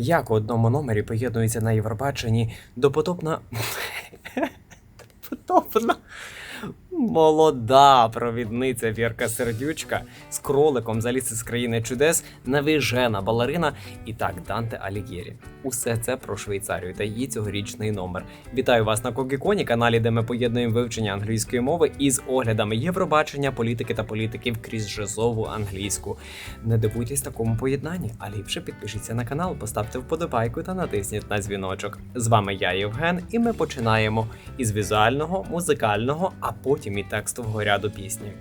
Як у одному номері поєднується на Євробаченні допотопна. Допотопна. Молода провідниця Вірка Сердючка з кроликом заліз із країни чудес, навіжена балерина і так Данте Алігєрі. Усе це про Швейцарію та її цьогорічний номер. Вітаю вас на Когіконі, каналі, де ми поєднуємо вивчення англійської мови із оглядами Євробачення, політики та політиків крізь жизову англійську. Не дивуйтесь такому поєднанні, а ліпше підпишіться на канал, поставте вподобайку та натисніть на дзвіночок. З вами я, Євген, і ми починаємо із візуального, музикального, а потім і текстового ряду пісні.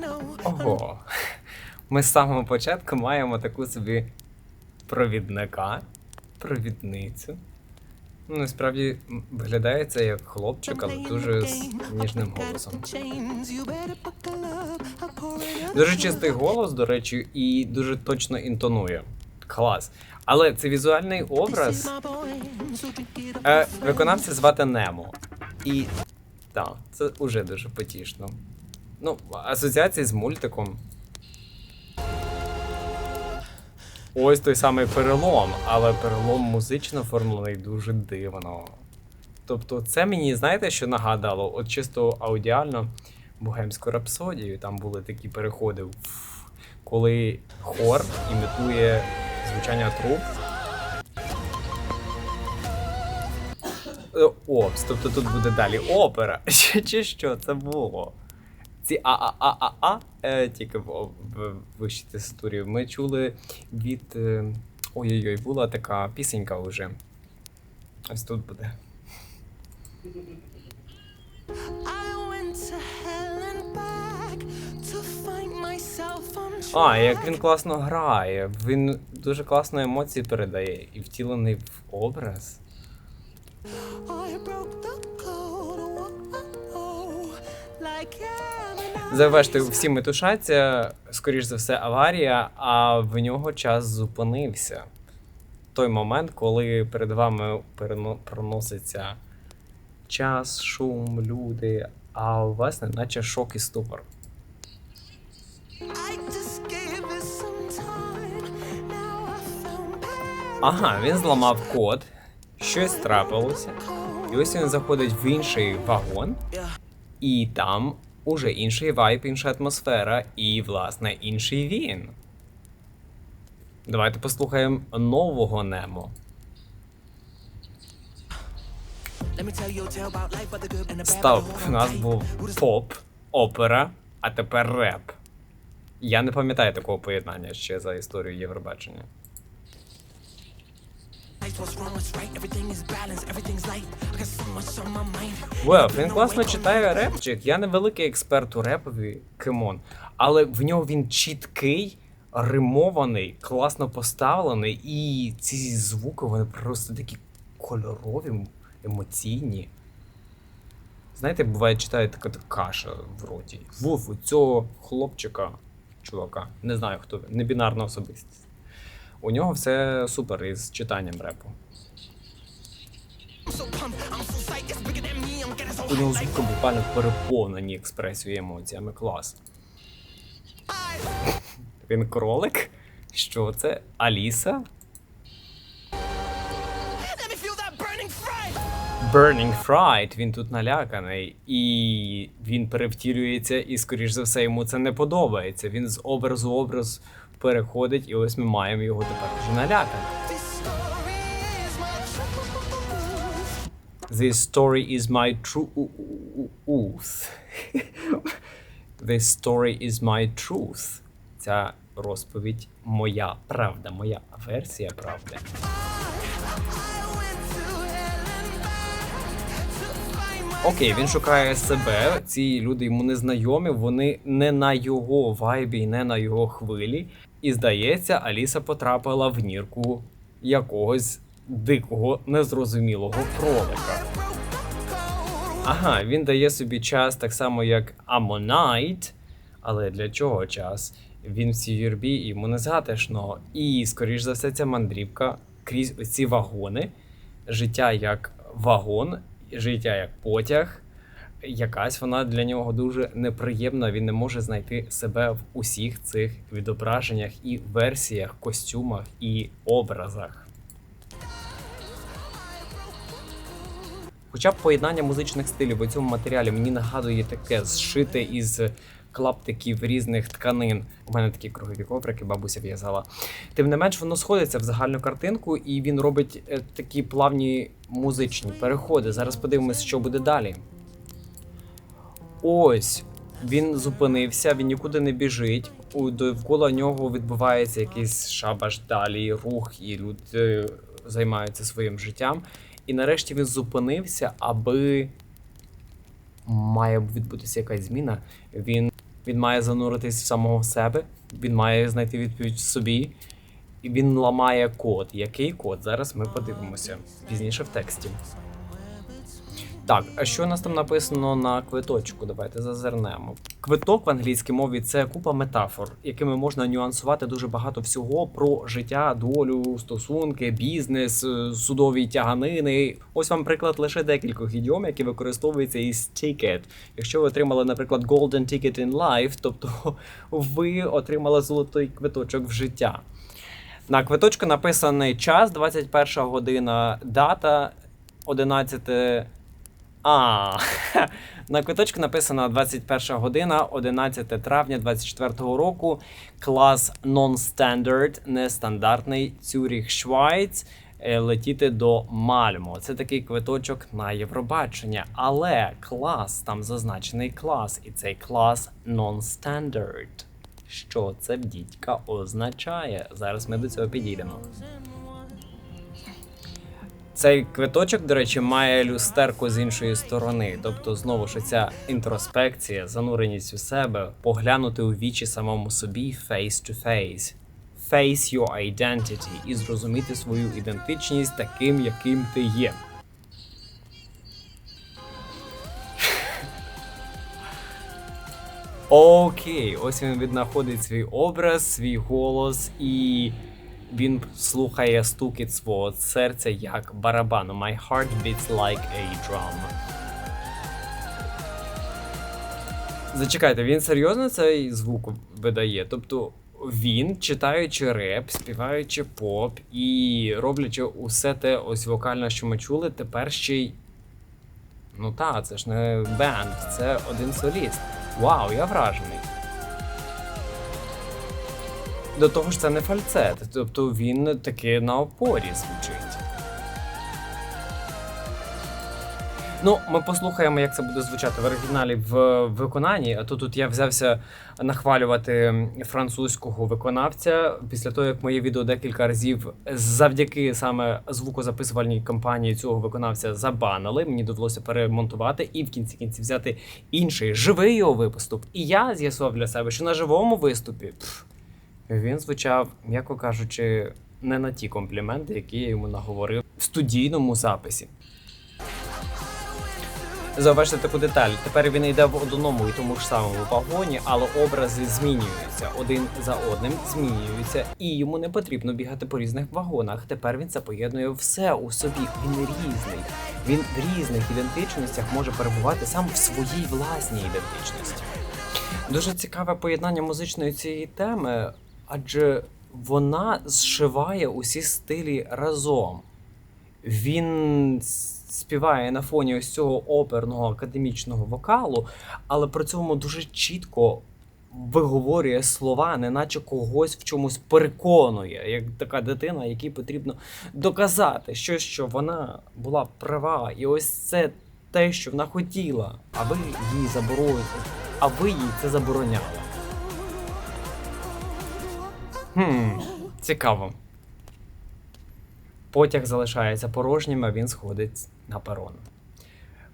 Know. Ого. Ми з самого початку маємо таку собі провідника, провідницю. Ну, насправді виглядає це як хлопчик, але дуже з ніжним голосом. Дуже чистий голос, до речі, і дуже точно інтонує. Клас. Але це візуальний образ. Е, виконавця звати Немо. І так, це уже дуже потішно. Ну, асоціації з мультиком. Ось той самий перелом, але перелом музично оформлений дуже дивно. Тобто, це мені, знаєте, що нагадало? От чисто аудіально богемську рапсодію, там були такі переходи, коли хор імітує звучання труб. Опс, тобто тут буде далі опера. Чи, що це було? Ці а-а-а-а-а, е, тільки в, в вищій тестурі, ми чули від. Е, ой-ой-ой, була така пісенька вже. Ось тут буде. А, як він класно грає. Він дуже класно емоції передає і втілений в образ. Завершити, всі метушаться, скоріш за все, аварія, а в нього час зупинився. Той момент, коли перед вами проноситься час, шум, люди, а у вас неначе шок і ступор. Ага, він зламав код, щось трапилося, і ось він заходить в інший вагон, і там уже інший вайб, інша атмосфера, і, власне, інший він. Давайте послухаємо нового Немо. Стоп, у нас був поп, опера, а тепер реп. Я не пам'ятаю такого поєднання ще за історію Євробачення. Вау, він класно читає репчик. Я не великий експерт у репові Кемон, але в нього він чіткий, римований, класно поставлений, і ці звуки вони просто такі кольорові, емоційні. Знаєте, буває, читає така каша в роті. Вуф, у цього хлопчика, чувака, не знаю хто він, небінарна особистість. У нього все супер із читанням репу. У нього звуки буквально переповнені експресією емоціями. Клас. Він кролик? Що це? Аліса? Burning Fright, він тут наляканий, і він перевтілюється, і, скоріш за все, йому це не подобається. Він з образу образ переходить, і ось ми маємо його тепер вже наляканий. This story is my truth. This story is my truth. Ця розповідь моя правда, моя версія правди. Окей, він шукає себе. Ці люди йому не знайомі, вони не на його вайбі, не на його хвилі. І здається, Аліса потрапила в нірку якогось дикого, незрозумілого кролика. Ага, він дає собі час так само, як Ammonite, але для чого час? Він в цій юрбі, йому не затишно. І, скоріш за все, ця мандрівка крізь оці вагони, життя як вагон, життя як потяг, якась вона для нього дуже неприємна. Він не може знайти себе в усіх цих відображеннях і версіях, костюмах і образах. Хоча б поєднання музичних стилів у цьому матеріалі мені нагадує таке зшите із клаптиків різних тканин. У мене такі кругові коврики, бабуся в'язала. Тим не менш, воно сходиться в загальну картинку, і він робить е, такі плавні музичні переходи. Зараз подивимось, що буде далі. Ось він зупинився, він нікуди не біжить. Довкола нього відбувається якийсь шабаш далі, рух, і люди займаються своїм життям. І нарешті він зупинився, аби має відбутися якась зміна. Він, він має зануритись в самого себе, він має знайти відповідь собі. І він ламає код. Який код? Зараз ми подивимося пізніше в тексті. Так, а що у нас там написано на квиточку? Давайте зазирнемо. Квиток в англійській мові це купа метафор, якими можна нюансувати дуже багато всього про життя, долю, стосунки, бізнес, е, судові тяганини. Ось вам приклад лише декількох ідіом, які використовуються із ticket. Якщо ви отримали, наприклад, golden ticket in life, тобто ви отримали золотий квиточок в життя. На квиточку написаний час, 21 година, дата 11. А, на квиточку написано 21 година, 11 травня 24 року. Клас Non-Standard, нестандартний Цюріх Швайц. е, Летіти до Мальмо. Це такий квиточок на Євробачення. Але клас, там зазначений клас, і цей клас Non-Standard. Що це дідька означає? Зараз ми до цього підійдемо. Цей квиточок, до речі, має люстерку з іншої сторони. Тобто, знову ж ця інтроспекція, зануреність у себе, поглянути у вічі самому собі face to face. Face your identity і зрозуміти свою ідентичність таким, яким ти є. Окей, ось він віднаходить свій образ, свій голос, і він слухає стукіт свого серця як барабану. My heart beats like a drum. Зачекайте, він серйозно цей звук видає? Тобто він, читаючи реп, співаючи поп і роблячи усе те ось вокально, що ми чули, тепер ще й. Ну та, це ж не бенд, це один соліст. Вау, я вражений. До того ж, це не фальцет, тобто він таки на опорі звучить. Ну, ми послухаємо, як це буде звучати в оригіналі в виконанні. А то тут я взявся нахвалювати французького виконавця після того, як моє відео декілька разів завдяки саме звукозаписувальній компанії цього виконавця забанили. Мені довелося перемонтувати і в кінці кінці взяти інший живий його виступ. І я з'ясував для себе, що на живому виступі пф, він звучав, м'яко кажучи, не на ті компліменти, які я йому наговорив в студійному записі. Зауважте таку деталь. Тепер він йде в одному і тому ж самому вагоні, але образи змінюються один за одним, змінюються, і йому не потрібно бігати по різних вагонах. Тепер він це поєднує все у собі. Він різний. Він в різних ідентичностях може перебувати сам в своїй власній ідентичності. Дуже цікаве поєднання музичної цієї теми, адже вона зшиває усі стилі разом. Він співає на фоні ось цього оперного академічного вокалу, але при цьому дуже чітко виговорює слова, неначе когось в чомусь переконує, як така дитина, якій потрібно доказати щось, що вона була права, і ось це те, що вона хотіла, а ви їй заборонили, а ви їй це забороняли. Хм, цікаво. Потяг залишається порожнім, а він сходить на перон.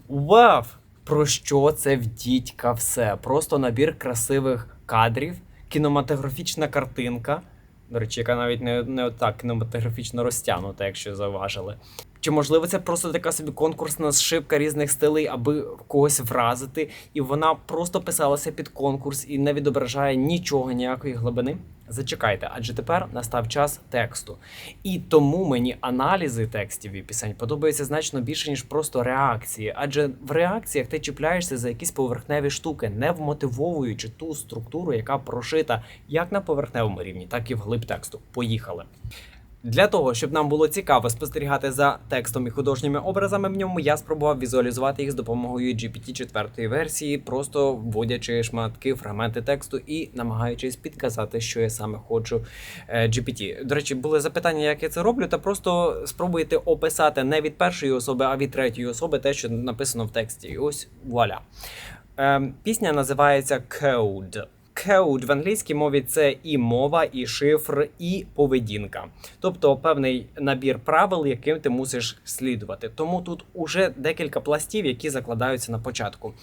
Вау! Про що це в дідька все? Просто набір красивих кадрів, кінематографічна картинка. До речі, яка навіть не, не отак кінематографічно розтягнута, якщо зауважили. Чи можливо це просто така собі конкурсна зшивка різних стилей, аби когось вразити, і вона просто писалася під конкурс і не відображає нічого, ніякої глибини? Зачекайте, адже тепер настав час тексту. І тому мені аналізи текстів і пісень подобаються значно більше, ніж просто реакції. Адже в реакціях ти чіпляєшся за якісь поверхневі штуки, не вмотивовуючи ту структуру, яка прошита як на поверхневому рівні, так і вглиб тексту. Поїхали. Для того, щоб нам було цікаво спостерігати за текстом і художніми образами в ньому, я спробував візуалізувати їх з допомогою GPT 4 версії, просто вводячи шматки, фрагменти тексту і намагаючись підказати, що я саме хочу е, GPT. До речі, були запитання, як я це роблю, та просто спробуйте описати не від першої особи, а від третьої особи те, що написано в тексті. І ось вуаля. Ем, пісня називається Code. Code в англійській мові це і мова, і шифр, і поведінка. Тобто певний набір правил, яким ти мусиш слідувати. Тому тут уже декілька пластів, які закладаються на початку.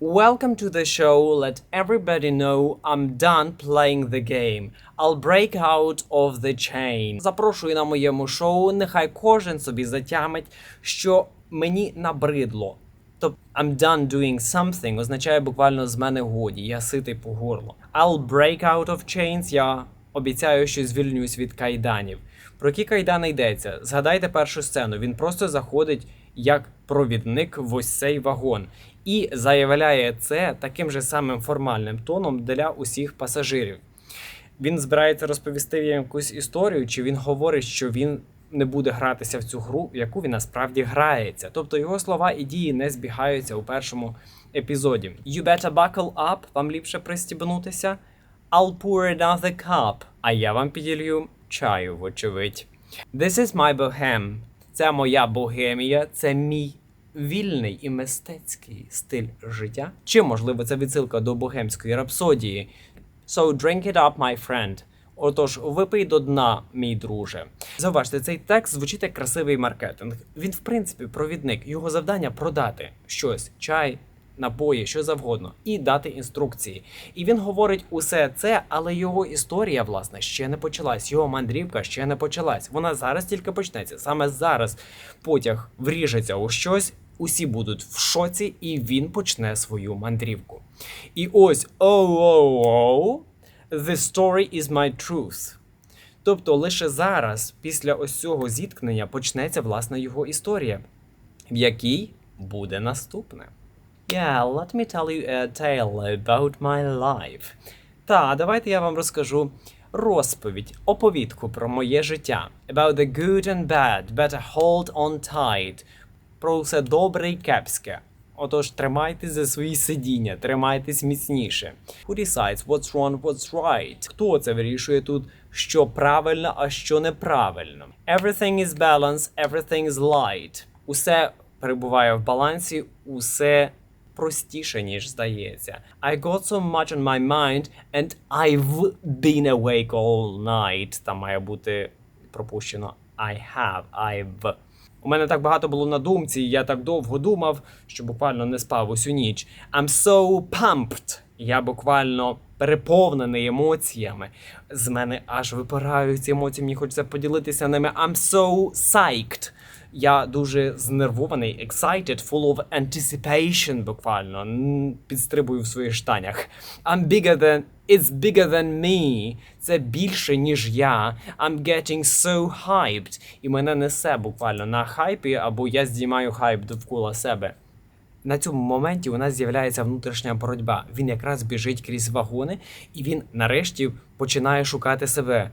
Welcome to the show. Let everybody know I'm done playing the game. I'll break out of the chain. Запрошую на моєму шоу. Нехай кожен собі затямить, що мені набридло. Тобто I'm done doing something означає буквально з мене годі. Я ситий по горло. I'll break out of chains. Я обіцяю, що звільнюсь від кайданів. Про які кайдани йдеться? Згадайте першу сцену. Він просто заходить як провідник в ось цей вагон і заявляє це таким же самим формальним тоном для усіх пасажирів. Він збирається розповісти їм якусь історію, чи він говорить, що він не буде гратися в цю гру, в яку він насправді грається. Тобто його слова і дії не збігаються у першому епізоді. You better buckle up, вам ліпше пристібнутися. I'll pour another cup, а я вам піділью чаю, вочевидь. This is my bohem. Це моя богемія, це мій вільний і мистецький стиль життя. Чи можливо це відсилка до богемської рапсодії? So drink it up, my friend. Отож, випий до дна, мій друже. Зауважте, цей текст звучить як красивий маркетинг. Він, в принципі, провідник. Його завдання продати щось, чай, напої, що завгодно, і дати інструкції. І він говорить усе це, але його історія, власне, ще не почалась. Його мандрівка ще не почалась. Вона зараз тільки почнеться. Саме зараз потяг вріжеться у щось. Усі будуть в шоці, і він почне свою мандрівку. І ось оу-оу-оу, The story is my truth. Тобто лише зараз, після ось цього зіткнення, почнеться власне його історія, в якій буде наступне. Yeah, let me tell you a tale about my life. Та, давайте я вам розкажу розповідь, оповідку про моє життя. About the good and bad, better hold on tight. Про все добре і кепське. Отож, тримайтесь за свої сидіння, тримайтесь міцніше. Who decides what's wrong, what's right? Хто це вирішує тут, що правильно, а що неправильно? Everything is balance, everything is light. Усе перебуває в балансі, усе простіше, ніж здається. I got so much on my mind, and I've been awake all night. Там має бути пропущено I have, I've. У мене так багато було на думці, і я так довго думав, що буквально не спав усю ніч. I'm so pumped. Я буквально переповнений емоціями. З мене аж випирають ці емоції, мені хочеться поділитися ними. I'm so psyched. Я дуже знервований, excited, full of anticipation, буквально. Підстрибую в своїх штанях. I'm bigger than... It's bigger than me. Це більше, ніж я. I'm getting so hyped. І мене несе буквально на хайпі, або я здіймаю хайп довкола себе. На цьому моменті у нас з'являється внутрішня боротьба. Він якраз біжить крізь вагони, і він нарешті починає шукати себе.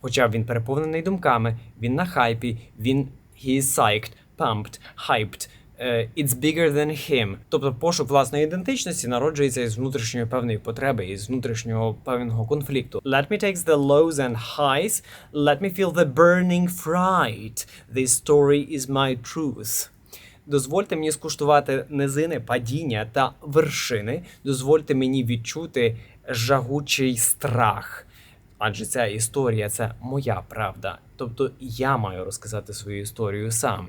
Хоча він переповнений думками, він на хайпі, він he psyched, pumped, hyped. е, It's bigger than him. Тобто пошук власної ідентичності народжується із внутрішньої певної потреби, із внутрішнього певного конфлікту. Let me take the lows and highs. Let me feel the burning fright. This story is my truth. Дозвольте мені скуштувати низини, падіння та вершини. Дозвольте мені відчути жагучий страх. Адже ця історія це моя правда. Тобто я маю розказати свою історію сам.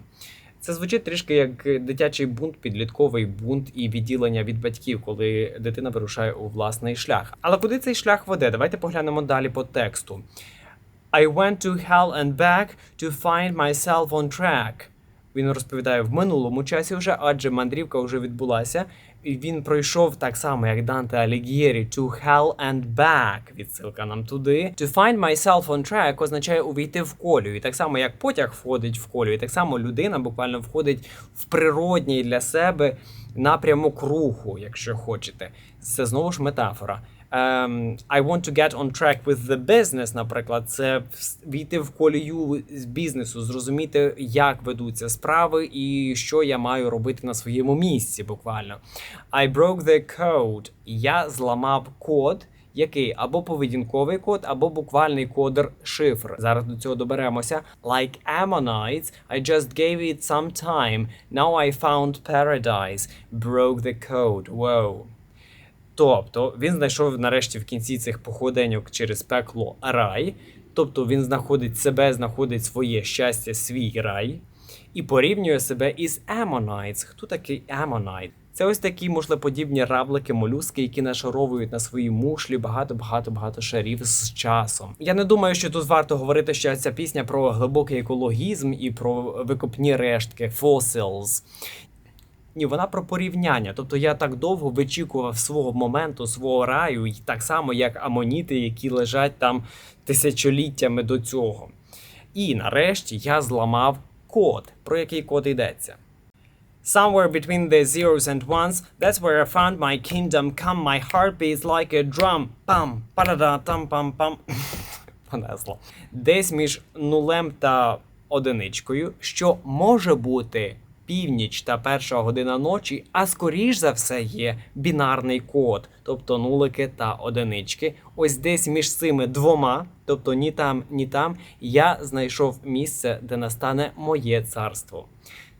Це звучить трішки як дитячий бунт, підлітковий бунт і відділення від батьків, коли дитина вирушає у власний шлях. Але куди цей шлях веде? Давайте поглянемо далі по тексту. I went to hell and back to find myself on track. Він розповідає в минулому часі вже, адже мандрівка вже відбулася. Він пройшов так само, як Данте Алігєрі, to hell and back. Відсилка нам туди. To find myself on track означає увійти в колію. І так само, як потяг входить в колію, і так само людина буквально входить в природній для себе напрямок руху, якщо хочете. Це знову ж метафора. Um, I want to get on track with the business, наприклад, це війти в колію з бізнесу, зрозуміти, як ведуться справи і що я маю робити на своєму місці, буквально. I broke the code. Я зламав код. Який або поведінковий код, або буквальний кодер шифр. Зараз до цього доберемося. Like Ammonites, I just gave it some time. Now I found paradise. Broke the code. Wow. Тобто він знайшов нарешті в кінці цих походеньок через пекло рай. Тобто він знаходить себе, знаходить своє щастя, свій рай і порівнює себе із Ammonites. Хто такий Ammonite? Це ось такі мушлеподібні равлики, молюски, які нашаровують на свої мушлі багато-багато багато шарів з часом. Я не думаю, що тут варто говорити, що ця пісня про глибокий екологізм і про викопні рештки fossils. Ні, вона про порівняння. Тобто я так довго вичікував свого моменту, свого раю, і так само, як амоніти, які лежать там тисячоліттями до цього. І нарешті я зламав код. Про який код йдеться? Somewhere between the zeros and ones, that's where I found my kingdom come. My heart beats like a drum. Пам, парада, там пам пам. Понесло. Десь між нулем та одиничкою, що може бути північ та перша година ночі, а скоріш за все є бінарний код, тобто нулики та одинички. Ось десь між цими двома, тобто ні там, ні там, я знайшов місце, де настане моє царство.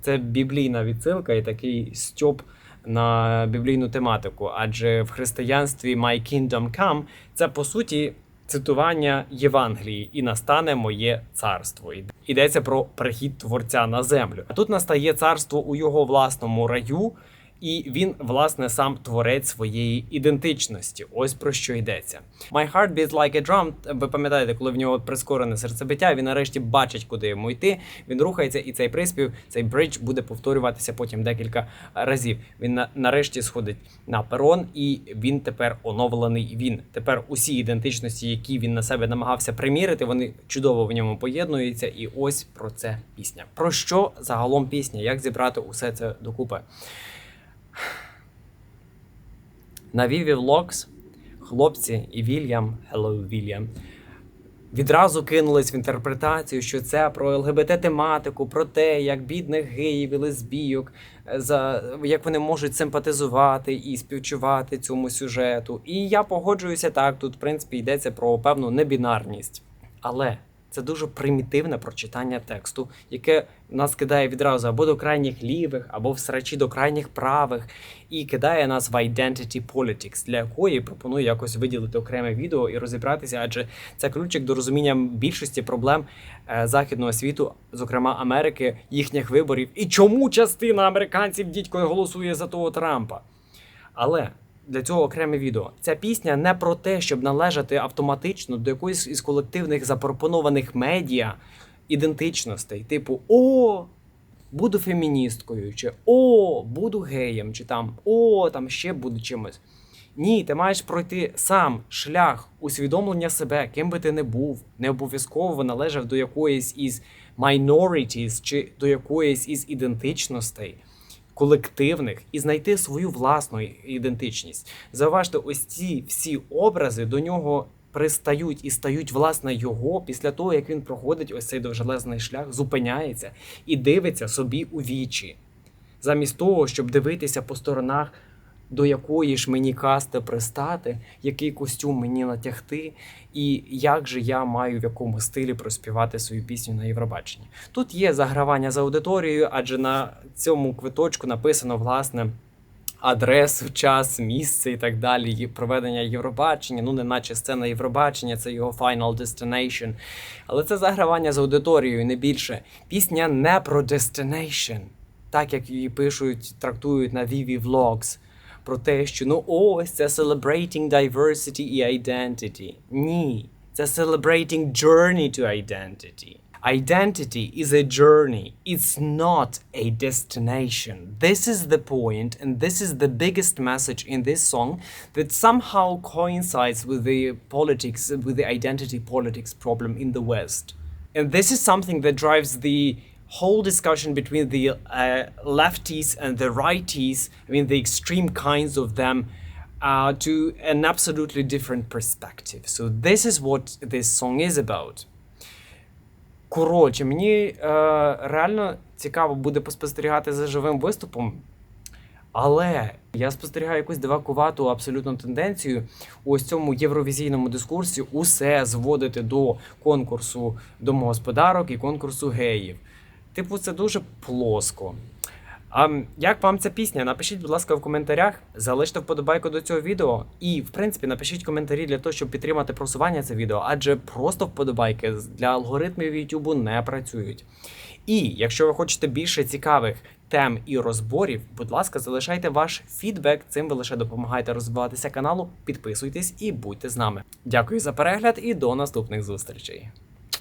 Це біблійна відсилка і такий стьоп на біблійну тематику. Адже в християнстві My Kingdom Come це по суті цитування Євангелії і настане моє царство. Йдеться про прихід творця на землю. А тут настає царство у його власному раю. І він, власне, сам творець своєї ідентичності. Ось про що йдеться. My heart beats like a drum. Ви пам'ятаєте, коли в нього прискорене серцебиття, він нарешті бачить, куди йому йти. Він рухається, і цей приспів, цей бридж буде повторюватися потім декілька разів. Він нарешті сходить на перон, і він тепер оновлений. Він тепер усі ідентичності, які він на себе намагався примірити, вони чудово в ньому поєднуються. І ось про це пісня. Про що загалом пісня? Як зібрати усе це докупи? На Віві Влогс хлопці і Вільям, Hello, Вільям, відразу кинулись в інтерпретацію, що це про ЛГБТ-тематику, про те, як бідних геїв і лесбійок, е, за як вони можуть симпатизувати і співчувати цьому сюжету. І я погоджуюся так. Тут, в принципі, йдеться про певну небінарність. Але це дуже примітивне прочитання тексту, яке нас кидає відразу або до крайніх лівих, або в срачі до крайніх правих, і кидає нас в identity politics, для якої пропоную якось виділити окреме відео і розібратися, адже це ключик до розуміння більшості проблем е, західного світу, зокрема Америки, їхніх виборів, і чому частина американців дідькою голосує за того Трампа. Але для цього окреме відео. Ця пісня не про те, щоб належати автоматично до якоїсь із колективних запропонованих медіа ідентичностей, типу О, буду феміністкою, чи О, буду геєм, чи там О, там ще буду чимось. Ні, ти маєш пройти сам шлях усвідомлення себе, ким би ти не був, не обов'язково належав до якоїсь із minorities чи до якоїсь із ідентичностей колективних і знайти свою власну ідентичність. Заважте, ось ці всі образи до нього пристають і стають власне його після того, як він проходить ось цей довжелезний шлях, зупиняється і дивиться собі у вічі. Замість того, щоб дивитися по сторонах, до якої ж мені касти пристати, який костюм мені натягти, і як же я маю в якому стилі проспівати свою пісню на Євробаченні. Тут є загравання з аудиторією, адже на цьому квиточку написано власне. Адресу, час, місце і так далі, і проведення Євробачення, ну не наче сцена Євробачення, це його final destination. Але це загравання з аудиторією, не більше. Пісня не про destination, так як її пишуть, трактують на Vivi Vlogs, про те, що ну ось це celebrating diversity і identity. Ні, це celebrating journey to identity. Identity is a journey, it's not a destination. This is the point, and this is the biggest message in this song that somehow coincides with the politics, with the identity politics problem in the West. And this is something that drives the whole discussion between the uh, lefties and the righties, I mean, the extreme kinds of them, uh, to an absolutely different perspective. So, this is what this song is about. Коротше, мені е, реально цікаво буде поспостерігати за живим виступом. Але я спостерігаю якусь дивакувату абсолютно тенденцію у ось цьому євровізійному дискурсі усе зводити до конкурсу домогосподарок і конкурсу геїв. Типу, це дуже плоско. А як вам ця пісня? Напишіть, будь ласка, в коментарях, залиште вподобайку до цього відео. І, в принципі, напишіть коментарі для того, щоб підтримати просування це відео, адже просто вподобайки для алгоритмів YouTube не працюють. І якщо ви хочете більше цікавих тем і розборів, будь ласка, залишайте ваш фідбек. Цим ви лише допомагаєте розвиватися каналу. Підписуйтесь і будьте з нами. Дякую за перегляд і до наступних зустрічей.